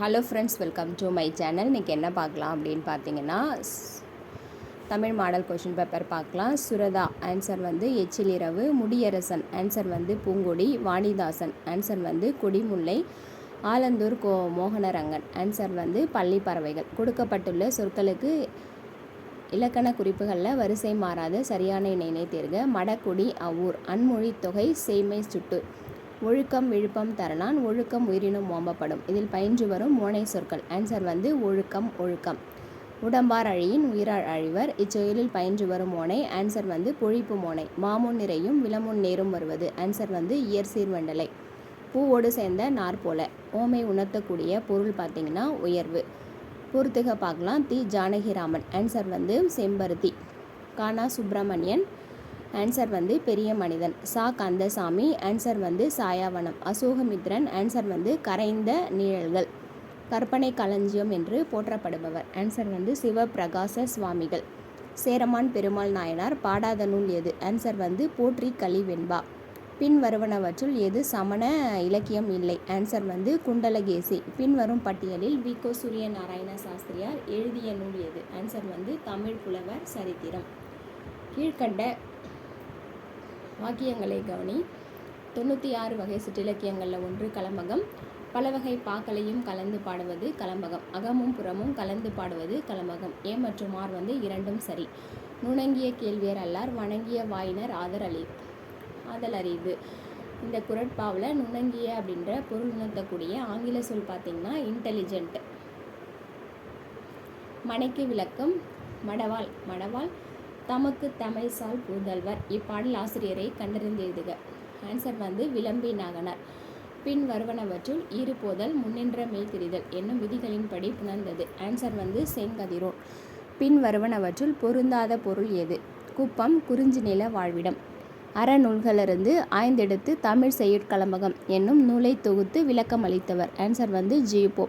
Hello friends welcome to my channel இன்றைக்கி என்ன பார்க்கலாம் அப்படின்னு பார்த்தீங்கன்னா தமிழ் மாடல் கொஷின் பேப்பர் பார்க்கலாம். சுரதா ஆன்சர் வந்து எச்சிலிரவு. முடியரசன் ஆன்சர் வந்து பூங்கொடி. வாணிதாசன் ஆன்சர் வந்து கொடிமுல்லை. ஆலந்தூர் கோ மோகனரங்கன் ஆன்சர் வந்து பள்ளி பறவைகள் கொடுக்கப்பட்டுள்ள சொற்களுக்கு இலக்கண குறிப்புகளில் வரிசை மாறாத சரியான இணையினை தேர்க மடக்குடி அவ்வூர் அன்மொழி தொகை செய்மை சுட்டு. ஒழுக்கம் விழுப்பம் தரலான் ஒழுக்கம் உயிரினும் ஓம்பப்படும். இதில் பயின்று வரும் மோனை சொற்கள். ஆன்சர் வந்து ஒழுக்கம் ஒழுக்கம். உடம்பார் அழியின் உயிரார் அழிவர். இச்செயலில் பயின்று வரும் மோனை. ஆன்சர் வந்து பொழிப்பு மோனை. மாமுன் நிறையும் விலமுன் நேரும் வருவது. ஆன்சர் வந்து இயற்சீர் வெண்டலை பூவோடு சேர்ந்த நார் போல. ஓமை உணர்த்தக்கூடிய பொருள் பார்த்திங்கன்னா உயர்வு. பொறுத்துக பார்க்கலாம். தி. ஜானகிராமன். ஆன்சர் வந்து செம்பருத்தி. கானா சுப்பிரமணியன். ஆன்சர் வந்து பெரிய மனிதன். சா கந்தசாமி ஆன்சர் வந்து சாயாவனம். அசோகமித்ரன் ஆன்சர் வந்து கரைந்த நிழல்கள். கற்பனை களஞ்சியம் என்று போற்றப்படுபவர். ஆன்சர் வந்து சிவபிரகாச சுவாமிகள். சேரமான் பெருமாள் நாயனார் பாடாத நூல் எது? ஆன்சர் வந்து போற்றி களி வெண்பா பின் வருவனவற்றுள் எது சமண இலக்கியம் இல்லை? ஆன்சர் வந்து குண்டலகேசி. பின்வரும் பட்டியலில் விகோ சூரிய நாராயண சாஸ்திரியார் எழுதிய நூல் எது? ஆன்சர் வந்து தமிழ் புலவர் சரித்திரம். கீழ்கண்ட வாக்கியங்களை கவனி. தொண்ணூற்றி ஆறு வகை சிற்றிலக்கியங்களில் ஒன்று கலம்பகம். பல வகை பாக்களையும் கலந்து பாடுவது கலம்பகம். அகமும் புறமும் கலந்து பாடுவது கலம்பகம். ஏ மற்றும் ஆர் வந்து இரண்டும் சரி. நுணங்கிய கேள்வியர் அல்லார் வணங்கிய வாயினர் ஆதர் அளி ஆதல் அறிவு. இந்த குரட்பாவில் நுணங்கிய அப்படின்ற பொருள் உணர்த்தக்கூடிய ஆங்கில சொல் பார்த்தீங்கன்னா இன்டெலிஜென்ட் மனைக்கு விளக்கம் மடவாள். மடவாள் தமக்கு தமைசால் புதல்வர் இப்பாடல் ஆசிரியரை கண்டறிந்து எழுதுக ஆன்சர் வந்து விளம்பி நாகனார். பின் வருவனவற்றுள் ஈறுபோதல் முன்னின்ற மேல்திரிதல் என்னும் விதிகளின்படி புணர்ந்தது. ஆன்சர் வந்து செங்கதிரோன். பின் வருவனவற்றுள் பொருந்தாத பொருள் எது குப்பம் குறிஞ்சி நில வாழ்விடம். அறநூல்களிலிருந்து ஆய்ந்தெடுத்து தமிழ் செய்யுட்கலம்பகம் என்னும் நூலை தொகுத்து விளக்கம் அளித்தவர் ஆன்சர் வந்து ஜிபோ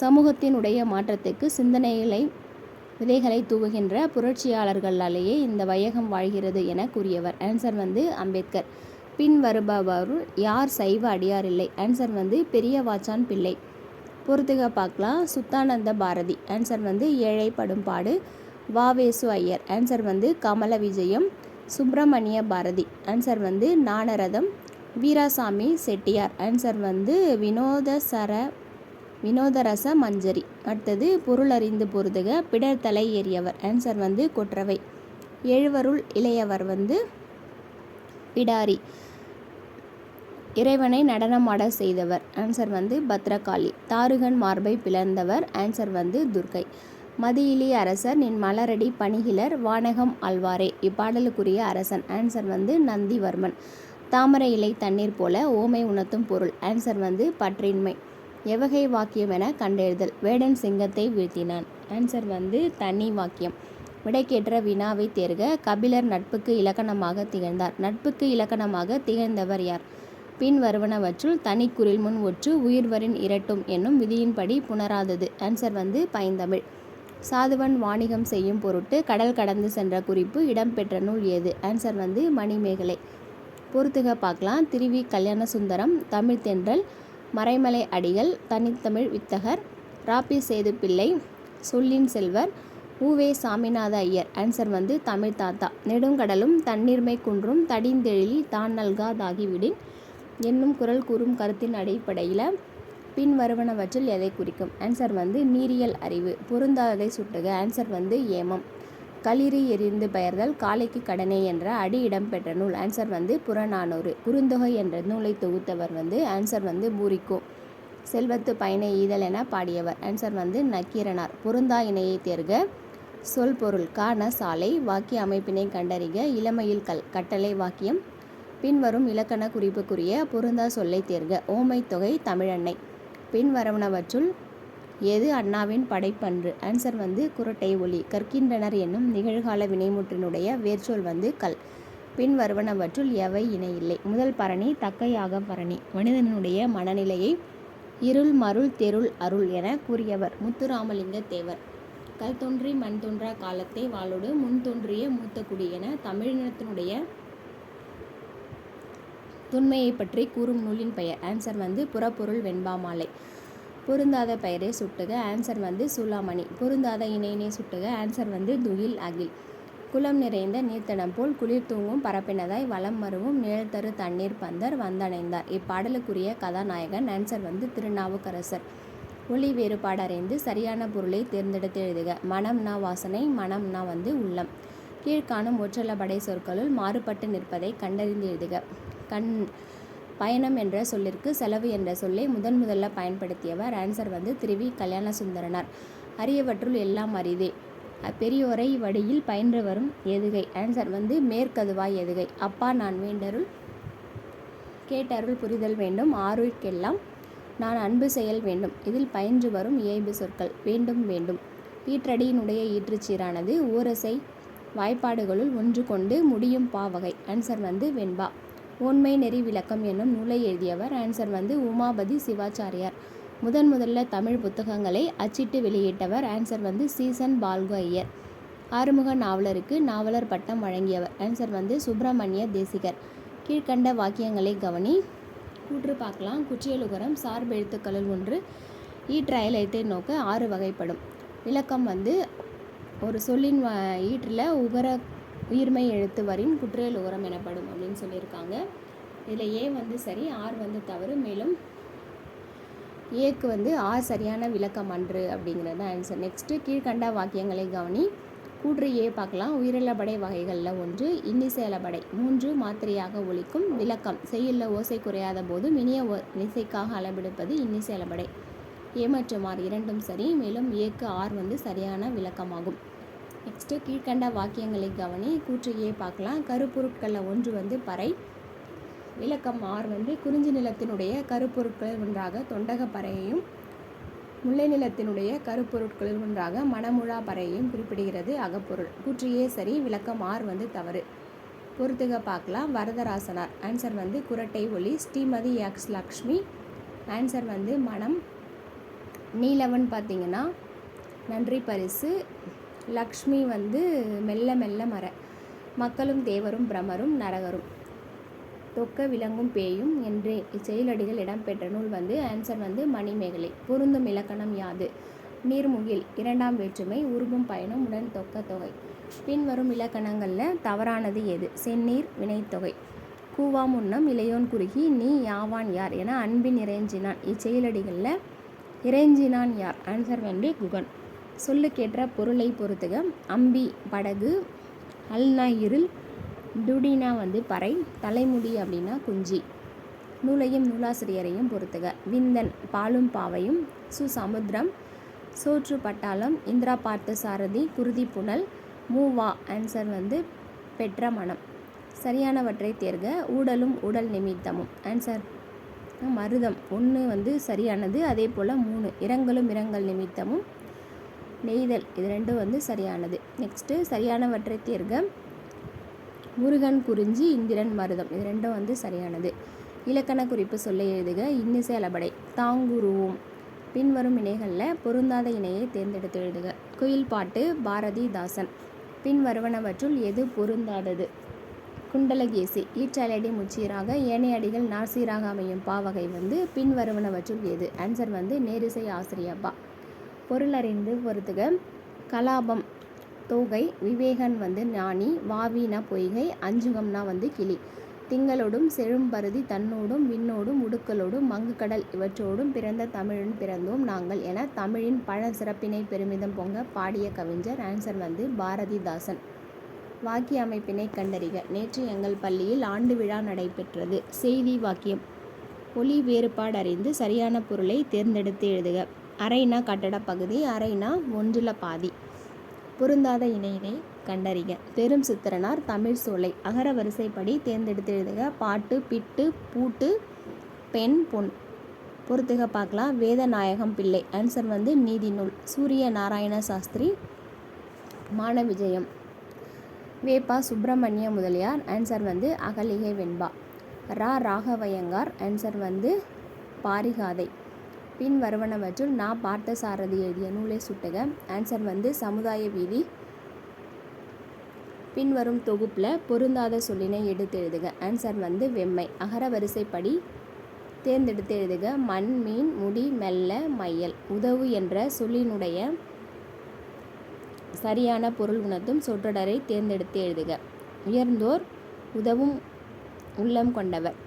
சமூகத்தினுடைய மாற்றத்துக்கு சிந்தனைகளை விதைகளை தூவுகின்ற புரட்சியாளர்களாலேயே இந்த வையகம் வாழ்கிறது என கூறியவர். ஆன்சர் வந்து அம்பேத்கர். பின் வருபவருள் யார் சைவ அடியார் இல்லை? ஆன்சர் வந்து பெரிய வாச்சான் பிள்ளை. பொறுத்துக பார்க்கலாம். சுத்தானந்த பாரதி. ஆன்சர் வந்து ஏழை படும்பாடு வாவேசு ஐயர். ஆன்சர் வந்து கமல விஜயம். சுப்பிரமணிய பாரதி. ஆன்சர் வந்து நாணரதம் வீராசாமி செட்டியார். ஆன்சர் வந்து வினோதசர வினோதரச மஞ்சரி. அடுத்தது பொருள் அறிந்து பொருதுக பிடர்தலை ஏறியவர். ஆன்சர் வந்து கொற்றவை. எழுவருள் இளையவர் வந்து பிடாரி. இறைவனை நடனமாட செய்தவர். ஆன்சர் வந்து பத்ரகாளி. தாருகன் மார்பை பிளந்தவர். ஆன்சர் வந்து துர்க்கை. மதியிலி அரசர் நின் மலரடி பணிகிலர் வானகம் ஆழ்வாரே. இப்பாடலுக்குரிய அரசன். ஆன்சர் வந்து நந்திவர்மன். தாமரை இலை தண்ணீர் போல ஓமை உணர்த்தும் பொருள். ஆன்சர் வந்து பற்றின்மை. எவகை வாக்கியம் என கண்டெழுதல். வேடன் சிங்கத்தை வீழ்த்தினான். ஆன்சர் வந்து தனி வாக்கியம். விடைக்கேற்ற வினாவை தேர்க கபிலர் நட்புக்கு இலக்கணமாக திகழ்ந்தார். நட்புக்கு இலக்கணமாக திகழ்ந்தவர் யார்? பின் வருவனவற்றுள் தனிக்குறில் முன் ஒற்று உயிர்வரின் இரட்டும் என்னும் விதியின்படி புணராதது. ஆன்சர் வந்து பைந்தமிழ். சாதுவன் வாணிகம் செய்யும் பொருட்டு கடல் கடந்து சென்ற குறிப்பு இடம்பெற்ற நூல் ஏது? ஆன்சர் வந்து மணிமேகலை. பொறுத்துக பார்க்கலாம். திருவி கல்யாண சுந்தரம் தமிழ் தென்றல் மறைமலை அடிகள் தனித்தமிழ் வித்தகர் ராப்பி சேது பிள்ளை சொல்லின் செல்வர் ஊவே சாமிநாத ஐயர். ஆன்சர் வந்து தமிழ் தாத்தா. நெடுங்கடலும் தண்ணீர்மை குன்றும் தடிந்தெழிலி தான் நல்காதாகிவிடின் என்னும் குரல் கூறும் கருத்தின் அடிப்படையில் பின்வருவனவற்றில் எதை குறிக்கும்? ஆன்சர் வந்து நீரியல் அறிவு பொருந்தாததை சுட்டுக. ஆன்சர் வந்து ஏமம். களிறு எரிந்து பெயர்தல் காலைக்கு கடனே என்ற அடி இடம்பெற்ற நூல். ஆன்சர் வந்து புறநானூறு. குறுந்தொகை என்ற நூலை தொகுத்தவர் வந்து ஆன்சர் வந்து பூரிக்கோ. செல்வத்து பயனை ஈதல் என பாடியவர். ஆன்சர் வந்து நக்கீரனார். பொருந்தா இணையை தேர்க. சொல் பொருள் காண சாலை வாக்கிய அமைப்பினை கண்டறிக. இளமையில் கல் கட்டளை வாக்கியம். பின்வரும் இலக்கண குறிப்புக்குரிய பொருந்தா சொல்லை தேர்க. ஓமை தொகை தமிழன்னை. பின்வரவனவற்றுள் எது அண்ணாவின் படைப்பன்று? ஆன்சர் வந்து குரட்டை ஒலி. கற்கின்றனர் என்னும் நிகழ்கால வினைமுற்றினுடைய வேர்ச்சொல் வந்து கல். பின் வருவனவற்றுள் எவை இணையில்லை. முதல் பரணி தக்கையாக பரணி. மனிதனுடைய மனநிலையை இருள் மருள் தெருள் அருள் என கூறியவர் முத்துராமலிங்க தேவர். கல் தோன்றி மண் தோன்றா காலத்தை வாழோடு முன் தோன்றிய மூத்த குடி என தமிழினத்தினுடைய தொன்மையை பற்றி கூறும் நூலின் பெயர். ஆன்சர் வந்து புறப்பொருள் வெண்பாமாலை பொருந்தாத பெயரை சுட்டுக ஆன்சர் வந்து சூலாமணி. பொருந்தாத இணையினை சுட்டுக ஆன்சர் வந்து துயில் அகில். குளம் நிறைந்த நீர்த்தடம் போல் குளிர் தூங்கும் பரப்பினதாய் வலம் மருவும் நிழல் தரு தண்ணீர் பந்தர் வந்தடைந்தார் இப்பாடலுக்குரிய கதாநாயகன் ஆன்சர் வந்து திருநாவுக்கரசர். ஒளி வேறுபாடு அறிந்து சரியான பொருளை தேர்ந்தெடுத்து எழுதுக. மனம்னா வாசனை மனம்னா வந்து உள்ளம். கீழ்காணும் ஒற்றளபடை சொற்களுள் மாறுபட்டு நிற்பதை கண்டறிந்து எழுதுக. கண் பயணம் என்ற சொல்லிற்கு செலவு என்ற சொல்லை முதன் முதல்ல பயன்படுத்தியவர் ஆன்சர் வந்து திருவி கல்யாண சுந்தரனார் அரியவற்றுள் எல்லாம் அரிதே. பெரியோரை வழியில் பயின்று வரும் எதுகை. ஆன்சர் வந்து மேற்கதுவாய் எதுகை. அப்பா நான் வேண்டருள் கேட்டருள் புரிதல் வேண்டும். ஆருக்கெல்லாம் நான் அன்பு செயல் வேண்டும். இதில் பயின்று வரும் இயைபு சொற்கள். வேண்டும் வேண்டும். ஈற்றடியினுடைய ஈற்றுச்சீரானது ஊரசை வாய்ப்பாடுகளுள் ஒன்று கொண்டு முடியும் பாவகை. ஆன்சர் வந்து வெண்பா. உண்மை நெறி விளக்கம் என்னும் நூலை எழுதியவர் ஆன்சர் வந்து உமாபதி சிவாச்சாரியார். முதன் முதல்ல தமிழ் புத்தகங்களை அச்சிட்டு வெளியிட்டவர் ஆன்சர் வந்து சீசன் பால்கு ஐயர். ஆறுமுக நாவலருக்கு நாவலர் பட்டம் வழங்கியவர் ஆன்சர் வந்து சுப்பிரமணிய தேசிகர். கீழ்கண்ட வாக்கியங்களை கவனி. கூற்று பார்க்கலாம். குச்சியலுகரம் சார்பு எழுத்துக்களில் ஒன்று. ஈற்றயலத்தை நோக்க ஆறு வகைப்படும். விளக்கம் வந்து ஒரு சொல்லின் வ- ஈற்றில் உகர உயிர்மை எழுத்து வரின் குற்றியல் உரம் எனப்படும் அப்படின்னு சொல்லியிருக்காங்க. இதில் ஏ வந்து சரி ஆர் வந்து தவறு மேலும் ஏக்கு வந்து ஆர் சரியான விளக்கம் அன்று அப்படிங்கிறது ஆன்சர் நெக்ஸ்ட்டு கீழ்கண்ட வாக்கியங்களை கவனி. கூற்று ஏ பார்க்கலாம். உயிரிழப்படை வகைகளில் ஒன்று இன்னிசையலபடை மூன்று மாத்திரையாக ஒலிக்கும் விளக்கம். செய்யுள்ள ஓசை குறையாத போதும் இனிய ஓ இசைக்காக அளவெடுப்பது இன்னிசையலபடை ஏ மற்றும் ஆர் இரண்டும் சரி மேலும் ஏக்கு ஆர் வந்து சரியான விளக்கமாகும். நெக்ஸ்ட்டு கீழ்கண்ட வாக்கியங்களை கவனி. கூற்றையே பார்க்கலாம். கருப்பொருட்களில் ஒன்று வந்து பறை. விளக்கம் ஆர் வந்து குறிஞ்சி நிலத்தினுடைய கருப்பொருட்களில் ஒன்றாக தொண்டக பறையையும் முல்லை நிலத்தினுடைய கருப்பொருட்களில் ஒன்றாக மணமுழா பறையையும் குறிப்பிடுகிறது அகப்பொருள். கூற்று சரி. விளக்கம் ஆர் வந்து தவறு. பொறுத்துக பார்க்கலாம். வரதராசனார். ஆன்சர் வந்து குரட்டை ஒளி. ஸ்ரீமதி எக்ஸ் லக்ஷ்மி. ஆன்சர் வந்து மனம். நீலவன் பார்த்தீங்கன்னா நன்றி பரிசு. லக்ஷ்மி வந்து மெல்ல மெல்ல மர மக்களும் தேவரும் பிரமரும் நரகரும். தொக்க விளங்கும் பேயும் என்று இச்செயலடிகள் இடம்பெற்ற நூல் வந்து ஆன்சர் வந்து மணிமேகலை. பொருந்தும் இலக்கணம் யாது? நீர்முகில் இரண்டாம் வேற்றுமை உருவும் பயணம் உடன் தொக்க தொகை. பின்வரும் இலக்கணங்களில் தவறானது எது? செந்நீர் வினைத்தொகை. கூவா முன்னம் இளையோன் குறுகி நீ யாவான் யார்? என அன்பின் இறைஞ்சினான். இச்செயலடிகளில் இறைஞ்சினான் யார்? ஆன்சர் வந்து குகன். சொல்லுக்கேற்ற பொருளை பொறுத்துக. அம்பி படகு அல்னா இருள் டுடினா வந்து பறை தலைமுடி அப்படின்னா குஞ்சி. நூலையும் நூலாசிரியரையும் பொறுத்துக. விந்தன் பாலும் பாவையும் சுசமுத்திரம் சோற்று பட்டாளம் இந்திரா பார்த்த சாரதி குருதி புனல் மூவா ஆன்சர் வந்து பெற்ற மனம். சரியானவற்றை தேர்க. ஊடலும் உடல் நிமித்தமும். ஆன்சர் மருதம். ஒன்று வந்து சரியானது அதே போல் மூணு. இரங்கலும் இரங்கல் நிமித்தமும். நெய்தல். இது ரெண்டும் வந்து சரியானது. நெக்ஸ்ட்டு சரியானவற்றை தேர்க. முருகன் குறிஞ்சி இந்திரன் மருதம். இது ரெண்டும் வந்து சரியானது. இலக்கண குறிப்பு சொல்ல எழுதுக. இன்னிசை அளபடை தாங்குருவோம். பின்வரும் இணைகளில் பொருந்தாத இணையை தேர்ந்தெடுத்து எழுதுக. குயில் பாட்டு பாரதிதாசன். பின் வருவனவற்றுள் எது பொருந்தாதது? குண்டலகேசி. ஈற்றலடி முச்சீராக ஏனைய அடிகள் நாசீராக அமையும் பாவகை வந்து பின் வருவனவற்றுள் எது? ஆன்சர் வந்து நேரிசை ஆசிரியப்பா பொருளறிந்து பொறுத்துக. கலாபம் தோகை விவேகன் வந்து ஞானி வாவினா பொய்கை அஞ்சுகம்னா வந்து கிளி. திங்களோடும் செழும்பருதி தன்னோடும் விண்ணோடும் உடுக்களோடும் மங்குக்கடல் இவற்றோடும் பிறந்த தமிழன் பிறந்தோம் நாங்கள் என தமிழின் பழ சிறப்பினை பெருமிதம் பொங்க பாடிய கவிஞர் ஆன்சர் வந்து பாரதிதாசன். வாக்கிய அமைப்பினை கண்டறிக. நேற்று எங்கள் பள்ளியில் ஆண்டு விழா நடைபெற்றது. செய்தி வாக்கியம். ஒலி வேறுபாடு அறிந்து சரியான பொருளை தேர்ந்தெடுத்து எழுதுக. அரைனா கட்டட பகுதி அரைனா ஒன்றில் பாதி. பொருந்தாத இணையினை கண்டறிக. பெரும் சித்திரனார் தமிழ் சோலை. அகர வரிசைப்படி தேர்ந்தெடுத்து எழுதுக. பாட்டு பிட்டு பூட்டு பெண் பொன். பொறுத்துக பார்க்கலாம். வேதநாயகம் பிள்ளை. ஆன்சர் வந்து நீதி நூல். சூரிய நாராயண சாஸ்திரி மான விஜயம் வேப்பா சுப்பிரமணிய முதலியார். ஆன்சர் வந்து அகலிகை வெண்பா. ரா ராகவயங்கார். ஆன்சர் வந்து பாரிகாதை. பின் வருவனவற்றுள் நான் பார்த்தசாரதி எழுதிய நூலை சுட்டுக. ஆன்சர் வந்து சமுதாய வீதி. பின்வரும் தொகுப்பில் பொருந்தாத சொல்லினை எடுத்து எழுதுக. ஆன்சர் வந்து வெம்மை. அகர வரிசைப்படி தேர்ந்தெடுத்து எழுதுக. மண் மீன் முடி மெல்ல மையல். உதவு என்ற சொல்லினுடைய சரியான பொருள் உணர்த்தும் சொற்றொடரை தேர்ந்தெடுத்து எழுதுக. உயர்ந்தோர் உதவும் உள்ளம் கொண்டவர்.